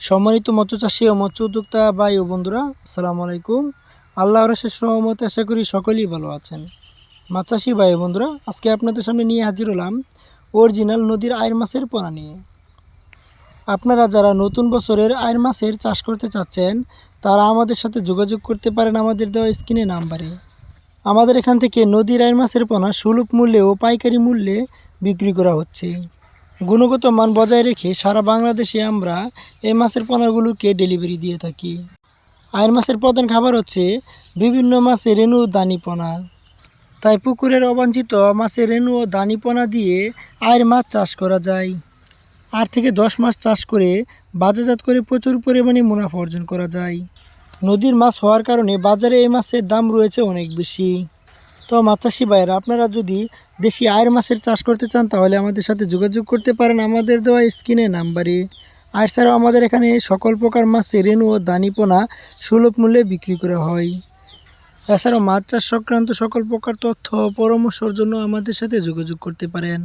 সম্মানিত মৎস্য চাষী ও মৎস্য উদ্যোক্তা ভাই ও বন্ধুরা, আসসালামু আলাইকুম। আল্লাহর শেষ রহমতে আশা করি সকলেই ভালো আছেন। মাছ চাষি ভাই ও বন্ধুরা, আজকে আপনাদের সামনে নিয়ে হাজির হলাম অরিজিনাল নদীর আয়ের মাছের পোনা নিয়ে। আপনারা যারা নতুন বছরের আয়ের মাছের চাষ করতে চাচ্ছেন, তারা আমাদের সাথে যোগাযোগ করতে পারেন আমাদের দেওয়া স্ক্রিনে নাম্বারে। আমাদের এখান থেকে নদীর আয়ের মাছের পোনা সুলভ মূল্যে ও পাইকারি মূল্যে বিক্রি করা হচ্ছে। গুণগত মান বজায় রেখে সারা বাংলাদেশে আমরা এই মাছের পোনাগুলোকে ডেলিভারি দিয়ে থাকি। আয়ের মাছের প্রধান খাবার হচ্ছে বিভিন্ন মাছের রেণু দানিপনা তাই পুকুরের অবাঞ্ছিত মাছের রেণু ও দানিপনা দিয়ে আয়ের মাছ চাষ করা যায়। আট থেকে দশ মাস চাষ করে বাজারজাত করে প্রচুর পরিমাণে মুনাফা অর্জন করা যায়। নদীর মাছ হওয়ার কারণে বাজারে এই মাছের দাম রয়েছে অনেক বেশি। তো মাছ চাষি ভাইয়েরা, আপনারা যদি দেশি আয়ের মাছের চাষ করতে চান, তাহলে আমাদের সাথে যোগাযোগ করতে পারেন। আমাদের দেওয়া স্ক্রিনে নাম্বারে। আর ছাড়াও আমাদের এখানে সকল প্রকার মাছের রেণু ও দানিপোনা সুলভ মূল্যে বিক্রি করা হয়। এছাড়াও মাছ চাষ সংক্রান্ত সকল প্রকার তথ্য পরামর্শের জন্য আমাদের সাথে যোগাযোগ করতে পারেন।